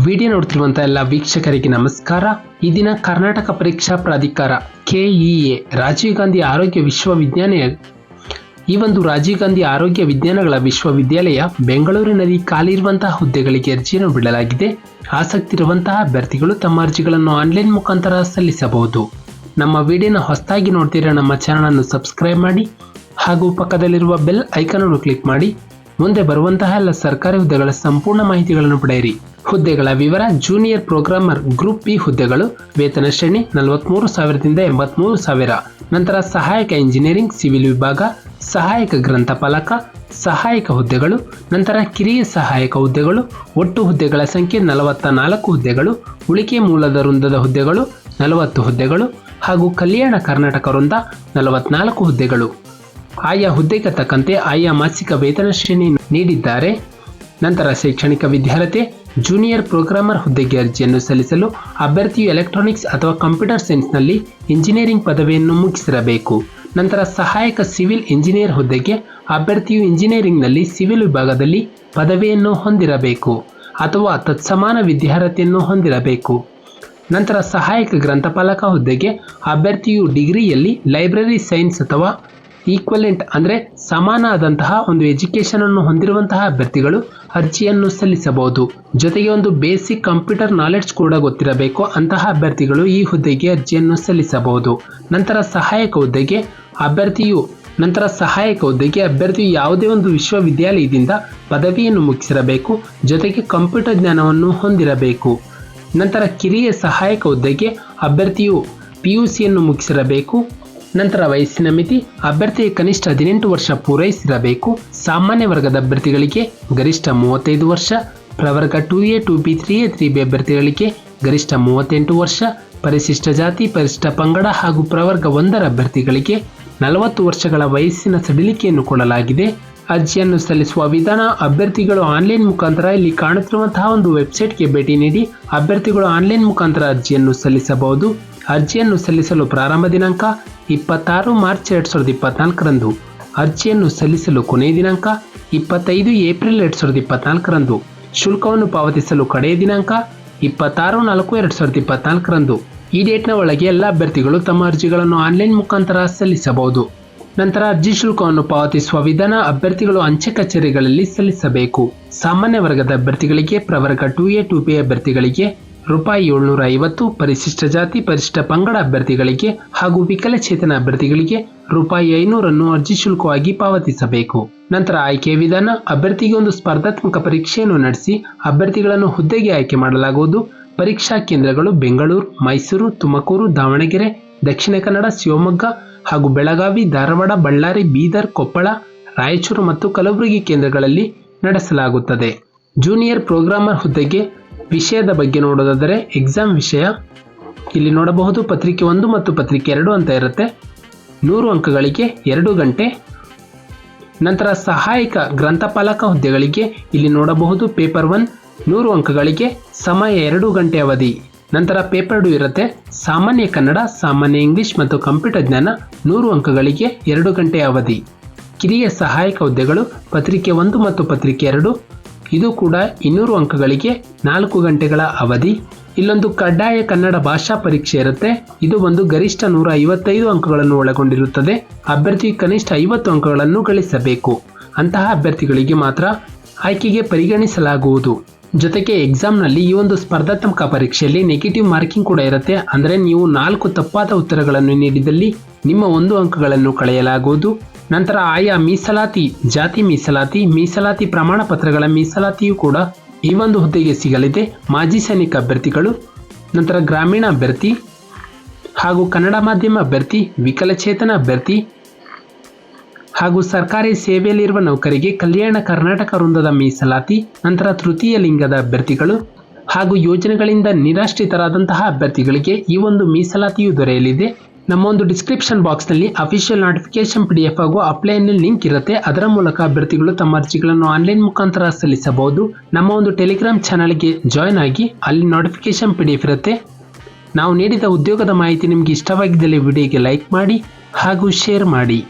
Video ನೋಡ್ತಿರುವಂಥ ಎಲ್ಲ ವೀಕ್ಷಕರಿಗೆ ನಮಸ್ಕಾರ. ಈ ದಿನ ಕರ್ನಾಟಕ ಪರೀಕ್ಷಾ ಪ್ರಾಧಿಕಾರ ಕೆಇಎ ರಾಜೀವ್ ಗಾಂಧಿ ಆರೋಗ್ಯ ವಿಶ್ವವಿದ್ಯಾಲಯ ಈ ಒಂದು ರಾಜೀವ್ ಗಾಂಧಿ ಆರೋಗ್ಯ ವಿಜ್ಞಾನಗಳ ವಿಶ್ವವಿದ್ಯಾಲಯ ಬೆಂಗಳೂರಿನಲ್ಲಿ ಖಾಲಿ ಇರುವಂತಹ ಹುದ್ದೆಗಳಿಗೆ ಅರ್ಜಿಯನ್ನು ಬಿಡಲಾಗಿದೆ. ಆಸಕ್ತಿ ಇರುವಂತಹ ಅಭ್ಯರ್ಥಿಗಳು ತಮ್ಮ ಅರ್ಜಿಗಳನ್ನು ಆನ್ಲೈನ್ ಮುಖಾಂತರ ಸಲ್ಲಿಸಬಹುದು. ನಮ್ಮ ವಿಡಿಯೋನ ಹೊಸದಾಗಿ ನೋಡ್ತಿರೋ ನಮ್ಮ ಚಾನಲನ್ನು ಸಬ್ಸ್ಕ್ರೈಬ್ ಮಾಡಿ ಹಾಗೂ ಪಕ್ಕದಲ್ಲಿರುವ ಬೆಲ್ ಐಕನ್ ಅನ್ನು ಕ್ಲಿಕ್ ಮಾಡಿ. ಮುಂದೆ ಬರುವಂತಹ ಎಲ್ಲ ಸರ್ಕಾರಿ ಹುದ್ದೆಗಳ ಸಂಪೂರ್ಣ ಮಾಹಿತಿಗಳನ್ನು ಪಡೆಯಿರಿ. ಹುದ್ದೆಗಳ ವಿವರ ಜೂನಿಯರ್ ಪ್ರೋಗ್ರಾಮರ್ ಗ್ರೂಪ್ ಬಿ ಹುದ್ದೆಗಳು, ವೇತನ ಶ್ರೇಣಿ ನಲವತ್ಮೂರು ಸಾವಿರದಿಂದ ಎಂಬತ್ಮೂರು ಸಾವಿರ. ನಂತರ ಸಹಾಯಕ ಇಂಜಿನಿಯರಿಂಗ್ ಸಿವಿಲ್ ವಿಭಾಗ, ಸಹಾಯಕ ಗ್ರಂಥಪಾಲಕ ಸಹಾಯಕ ಹುದ್ದೆಗಳು, ನಂತರ ಕಿರಿಯ ಸಹಾಯಕ ಹುದ್ದೆಗಳು, ಒಟ್ಟು ಹುದ್ದೆಗಳ ಸಂಖ್ಯೆ ನಲವತ್ತ ನಾಲ್ಕು ಹುದ್ದೆಗಳು, ಉಳಿಕೆ ಮೂಲದ ವೃಂದದ ಹುದ್ದೆಗಳು ನಲವತ್ತು ಹುದ್ದೆಗಳು ಹಾಗೂ ಕಲ್ಯಾಣ ಕರ್ನಾಟಕ ವೃಂದ ನಲವತ್ನಾಲ್ಕು ಹುದ್ದೆಗಳು. ಆಯಾ ಹುದ್ದೆಗೆ ತಕ್ಕಂತೆ ಆಯಾ ಮಾಸಿಕ ವೇತನ ಶ್ರೇಣಿ ನೀಡಿದ್ದಾರೆ. ನಂತರ ಶೈಕ್ಷಣಿಕ ವಿದ್ಯಾರ್ಥಿ ಜೂನಿಯರ್ ಪ್ರೋಗ್ರಾಮರ್ ಹುದ್ದೆಗೆ ಅರ್ಜಿಯನ್ನು ಸಲ್ಲಿಸಲು ಅಭ್ಯರ್ಥಿಯು ಎಲೆಕ್ಟ್ರಾನಿಕ್ಸ್ ಅಥವಾ ಕಂಪ್ಯೂಟರ್ ಸೈನ್ಸ್ನಲ್ಲಿ ಇಂಜಿನಿಯರಿಂಗ್ ಪದವಿಯನ್ನು ಮುಗಿಸಿರಬೇಕು. ನಂತರ ಸಹಾಯಕ ಸಿವಿಲ್ ಇಂಜಿನಿಯರ್ ಹುದ್ದೆಗೆ ಅಭ್ಯರ್ಥಿಯು ಇಂಜಿನಿಯರಿಂಗ್ನಲ್ಲಿ ಸಿವಿಲ್ ವಿಭಾಗದಲ್ಲಿ ಪದವಿಯನ್ನು ಹೊಂದಿರಬೇಕು ಅಥವಾ ತತ್ಸಮಾನ ವಿದ್ಯಾರ್ಹತೆಯನ್ನು ಹೊಂದಿರಬೇಕು. ನಂತರ ಸಹಾಯಕ ಗ್ರಂಥಪಾಲಕ ಹುದ್ದೆಗೆ ಅಭ್ಯರ್ಥಿಯು ಡಿಗ್ರಿಯಲ್ಲಿ ಲೈಬ್ರರಿ ಸೈನ್ಸ್ ಅಥವಾ ಈಕ್ವಲೆಂಟ್ ಅಂದರೆ ಸಮಾನ ಆದಂತಹ ಒಂದು ಎಜುಕೇಷನ್ ಅನ್ನು ಹೊಂದಿರುವಂತಹ ಅಭ್ಯರ್ಥಿಗಳು ಅರ್ಜಿಯನ್ನು ಸಲ್ಲಿಸಬಹುದು. ಜೊತೆಗೆ ಒಂದು ಬೇಸಿಕ್ ಕಂಪ್ಯೂಟರ್ ನಾಲೆಡ್ಜ್ ಕೂಡ ಗೊತ್ತಿರಬೇಕು. ಅಂತಹ ಅಭ್ಯರ್ಥಿಗಳು ಈ ಹುದ್ದೆಗೆ ಅರ್ಜಿಯನ್ನು ಸಲ್ಲಿಸಬಹುದು. ನಂತರ ಸಹಾಯಕ ಹುದ್ದೆಗೆ ಅಭ್ಯರ್ಥಿಯು, ನಂತರ ಸಹಾಯಕ ಹುದ್ದೆಗೆ ಅಭ್ಯರ್ಥಿಯು ಯಾವುದೇ ಒಂದು ವಿಶ್ವವಿದ್ಯಾಲಯದಿಂದ ಪದವಿಯನ್ನು ಮುಗಿಸಿರಬೇಕು. ಜೊತೆಗೆ ಕಂಪ್ಯೂಟರ್ ಜ್ಞಾನವನ್ನು ಹೊಂದಿರಬೇಕು. ನಂತರ ಕಿರಿಯ ಸಹಾಯಕ ಹುದ್ದೆಗೆ ಅಭ್ಯರ್ಥಿಯು ಪಿ ಯು ಸಿಯನ್ನು ಮುಗಿಸಿರಬೇಕು. ನಂತರ ವಯಸ್ಸಿನ ಮಿತಿ ಅಭ್ಯರ್ಥಿ ಕನಿಷ್ಠ ಹದಿನೆಂಟು ವರ್ಷ ಪೂರೈಸಿರಬೇಕು. ಸಾಮಾನ್ಯ ವರ್ಗದ ಅಭ್ಯರ್ಥಿಗಳಿಗೆ ಗರಿಷ್ಠ ಮೂವತ್ತೈದು ವರ್ಷ, ಪ್ರವರ್ಗ two A two B three A three B ಅಭ್ಯರ್ಥಿಗಳಿಗೆ ಗರಿಷ್ಠ ಮೂವತ್ತೆಂಟು ವರ್ಷ, ಪರಿಶಿಷ್ಟ ಜಾತಿ, ಪರಿಶಿಷ್ಟ ಪಂಗಡ ಹಾಗೂ ಪ್ರವರ್ಗ ಒಂದರ ಅಭ್ಯರ್ಥಿಗಳಿಗೆ ನಲವತ್ತು ವರ್ಷಗಳ ವಯಸ್ಸಿನ ಸಡಿಲಿಕೆಯನ್ನು ಕೊಡಲಾಗಿದೆ. ಅರ್ಜಿಯನ್ನು ಸಲ್ಲಿಸುವ ವಿಧಾನ ಅಭ್ಯರ್ಥಿಗಳು ಆನ್ಲೈನ್ ಮುಖಾಂತರ ಇಲ್ಲಿ ಕಾಣುತ್ತಿರುವಂತಹ ಒಂದು ವೆಬ್ಸೈಟ್ಗೆ ಭೇಟಿ ನೀಡಿ ಅಭ್ಯರ್ಥಿಗಳು ಆನ್ಲೈನ್ ಮುಖಾಂತರ ಅರ್ಜಿಯನ್ನು ಸಲ್ಲಿಸಬಹುದು. ಅರ್ಜಿಯನ್ನು ಸಲ್ಲಿಸಲು ಪ್ರಾರಂಭ ದಿನಾಂಕ ಇಪ್ಪತ್ತಾರು ಮಾರ್ಚ್ ಎರಡು ಸಾವಿರದ ಇಪ್ಪತ್ನಾಲ್ಕರಂದು. ಅರ್ಜಿಯನ್ನು ಸಲ್ಲಿಸಲು ಕೊನೆಯ ದಿನಾಂಕ ಇಪ್ಪತ್ತೈದು ಏಪ್ರಿಲ್ ಎರಡು ಸಾವಿರದ ಇಪ್ಪತ್ನಾಲ್ಕರಂದು. ಶುಲ್ಕವನ್ನು ಪಾವತಿಸಲು ಕಡೆಯ ದಿನಾಂಕ ಇಪ್ಪತ್ತಾರು ನಾಲ್ಕು ಎರಡು ಸಾವಿರದ ಇಪ್ಪತ್ನಾಲ್ಕರಂದು. ಈ ಡೇಟ್ನ ಒಳಗೆ ಎಲ್ಲ ಅಭ್ಯರ್ಥಿಗಳು ತಮ್ಮ ಅರ್ಜಿಗಳನ್ನು ಆನ್ಲೈನ್ ಮುಖಾಂತರ ಸಲ್ಲಿಸಬಹುದು. ನಂತರ ಅರ್ಜಿ ಶುಲ್ಕವನ್ನು ಪಾವತಿಸುವ ವಿಧಾನ ಅಭ್ಯರ್ಥಿಗಳು ಅಂಚೆ ಕಚೇರಿಗಳಲ್ಲಿ ಸಲ್ಲಿಸಬೇಕು. ಸಾಮಾನ್ಯ ವರ್ಗದ ಅಭ್ಯರ್ಥಿಗಳಿಗೆ ಪ್ರವರ್ಗ ಟು ಎ ಟು ಬಿ ಅಭ್ಯರ್ಥಿಗಳಿಗೆ ರೂಪಾಯಿ ಏಳ್ನೂರ ಐವತ್ತು ಪರಿಶಿಷ್ಟ ಜಾತಿ, ಪರಿಶಿಷ್ಟ ಪಂಗಡ ಅಭ್ಯರ್ಥಿಗಳಿಗೆ ಹಾಗೂ ವಿಕಲಚೇತನ ಅಭ್ಯರ್ಥಿಗಳಿಗೆ ರೂಪಾಯಿ ಐನೂರನ್ನು ಅರ್ಜಿ ಶುಲ್ಕವಾಗಿ ಪಾವತಿಸಬೇಕು. ನಂತರ ಆಯ್ಕೆ ವಿಧಾನ, ಅಭ್ಯರ್ಥಿಗೆ ಒಂದು ಸ್ಪರ್ಧಾತ್ಮಕ ಪರೀಕ್ಷೆಯನ್ನು ನಡೆಸಿ ಅಭ್ಯರ್ಥಿಗಳನ್ನು ಹುದ್ದೆಗೆ ಆಯ್ಕೆ ಮಾಡಲಾಗುವುದು. ಪರೀಕ್ಷಾ ಕೇಂದ್ರಗಳು ಬೆಂಗಳೂರು, ಮೈಸೂರು, ತುಮಕೂರು, ದಾವಣಗೆರೆ, ದಕ್ಷಿಣ ಕನ್ನಡ, ಶಿವಮೊಗ್ಗ ಹಾಗೂ ಬೆಳಗಾವಿ, ಧಾರವಾಡ, ಬಳ್ಳಾರಿ, ಬೀದರ್, ಕೊಪ್ಪಳ, ರಾಯಚೂರು ಮತ್ತು ಕಲಬುರಗಿ ಕೇಂದ್ರಗಳಲ್ಲಿ ನಡೆಸಲಾಗುತ್ತದೆ. ಜೂನಿಯರ್ ಪ್ರೋಗ್ರಾಮರ್ ಹುದ್ದೆಗೆ ವಿಷಯದ ಬಗ್ಗೆ ನೋಡೋದಾದರೆ ಎಕ್ಸಾಮ್ ವಿಷಯ. ಇಲ್ಲಿ ನೋಡಬಹುದು, ಪತ್ರಿಕೆ ಒಂದು ಮತ್ತು ಪತ್ರಿಕೆ ಎರಡು ಅಂತ ಇರುತ್ತೆ. ನೂರು ಅಂಕಗಳಿಗೆ ಎರಡು ಗಂಟೆ. ನಂತರ ಸಹಾಯಕ ಗ್ರಂಥಪಾಲಕ ಹುದ್ದೆಗಳಿಗೆ ಇಲ್ಲಿ ನೋಡಬಹುದು, ಪೇಪರ್ ಒನ್ ನೂರು ಅಂಕಗಳಿಗೆ ಸಮಯ ಎರಡು ಗಂಟೆ ಅವಧಿ. ನಂತರ ಪೇಪರ್ ಡು ಇರುತ್ತೆ. ಸಾಮಾನ್ಯ ಕನ್ನಡ, ಸಾಮಾನ್ಯ ಇಂಗ್ಲಿಷ್ ಮತ್ತು ಕಂಪ್ಯೂಟರ್ ಜ್ಞಾನ ನೂರು ಅಂಕಗಳಿಗೆ ಎರಡು ಗಂಟೆ ಅವಧಿ. ಕಿರಿಯ ಸಹಾಯಕ ಹುದ್ದೆಗಳು ಪತ್ರಿಕೆ ಒಂದು ಮತ್ತು ಪತ್ರಿಕೆ ಎರಡು. ಇದು ಕೂಡ ಇನ್ನೂರು ಅಂಕಗಳಿಗೆ ನಾಲ್ಕು ಗಂಟೆಗಳ ಅವಧಿ. ಇಲ್ಲೊಂದು ಕಡ್ಡಾಯ ಕನ್ನಡ ಭಾಷಾ ಪರೀಕ್ಷೆ ಇರುತ್ತೆ. ಇದು ಒಂದು ಗರಿಷ್ಠ ನೂರ ಐವತ್ತೈದು ಅಂಕಗಳನ್ನು ಒಳಗೊಂಡಿರುತ್ತದೆ. ಅಭ್ಯರ್ಥಿ ಕನಿಷ್ಠ ಐವತ್ತು ಅಂಕಗಳನ್ನು ಗಳಿಸಬೇಕು. ಅಂತಹ ಅಭ್ಯರ್ಥಿಗಳಿಗೆ ಮಾತ್ರ ಆಯ್ಕೆಗೆ ಪರಿಗಣಿಸಲಾಗುವುದು. ಜೊತೆಗೆ ಎಕ್ಸಾಮ್ನಲ್ಲಿ ಈ ಒಂದು ಸ್ಪರ್ಧಾತ್ಮಕ ಪರೀಕ್ಷೆಯಲ್ಲಿ ನೆಗೆಟಿವ್ ಮಾರ್ಕಿಂಗ್ ಕೂಡ ಇರುತ್ತೆ. ಅಂದರೆ ನೀವು ನಾಲ್ಕು ತಪ್ಪಾದ ಉತ್ತರಗಳನ್ನು ನೀಡಿದಲ್ಲಿ ನಿಮ್ಮ ಒಂದು ಅಂಕಗಳನ್ನು ಕಳೆಯಲಾಗುವುದು. ನಂತರ ಆಯಾ ಮೀಸಲಾತಿ, ಜಾತಿ ಮೀಸಲಾತಿ ಮೀಸಲಾತಿ ಪ್ರಮಾಣ ಪತ್ರಗಳ ಮೀಸಲಾತಿಯೂ ಕೂಡ ಈ ಒಂದು ಹುದ್ದೆಗೆ ಸಿಗಲಿದೆ. ಮಾಜಿ ಸೈನಿಕ ಅಭ್ಯರ್ಥಿಗಳು, ನಂತರ ಗ್ರಾಮೀಣ ಅಭ್ಯರ್ಥಿ ಹಾಗೂ ಕನ್ನಡ ಮಾಧ್ಯಮ ಅಭ್ಯರ್ಥಿ, ವಿಕಲಚೇತನ ಅಭ್ಯರ್ಥಿ ಹಾಗೂ ಸರ್ಕಾರಿ ಸೇವೆಯಲ್ಲಿರುವ ನೌಕರಿಗೆ ಕಲ್ಯಾಣ ಕರ್ನಾಟಕ ವೃಂದದ ಮೀಸಲಾತಿ, ನಂತರ ತೃತೀಯ ಲಿಂಗದ ಅಭ್ಯರ್ಥಿಗಳು ಹಾಗೂ ಯೋಜನೆಗಳಿಂದ ನಿರಾಶ್ರಿತರಾದಂತಹ ಅಭ್ಯರ್ಥಿಗಳಿಗೆ ಈ ಒಂದು ಮೀಸಲಾತಿಯು ದೊರೆಯಲಿದೆ. ನಮ್ಮ ಒಂದು ಡಿಸ್ಕ್ರಿಪ್ಷನ್ ಬಾಕ್ಸ್ನಲ್ಲಿ official notification P D F ಹಾಗೂ ಅಪ್ಲೈನಲ್ಲಿ ಲಿಂಕ್ ಇರುತ್ತೆ. ಅದರ ಮೂಲಕ ಅಭ್ಯರ್ಥಿಗಳು ತಮ್ಮ ಅರ್ಜಿಗಳನ್ನು ಆನ್ಲೈನ್ ಮುಖಾಂತರ ಸಲ್ಲಿಸಬಹುದು. ನಮ್ಮ ಒಂದು ಟೆಲಿಗ್ರಾಮ್ ಚಾನಲ್ಗೆ ಜಾಯ್ನ್ ಆಗಿ ಅಲ್ಲಿ ನೋಟಿಫಿಕೇಶನ್ ಪಿ ಡಿ ಎಫ್ ಇರುತ್ತೆ. ನಾವು ನೀಡಿದ ಉದ್ಯೋಗದ ಮಾಹಿತಿ ನಿಮಗೆ ಇಷ್ಟವಾಗಿದ್ದಲ್ಲಿ ವಿಡಿಯೋಗೆ ಲೈಕ್ ಮಾಡಿ ಹಾಗೂ ಶೇರ್ ಮಾಡಿ.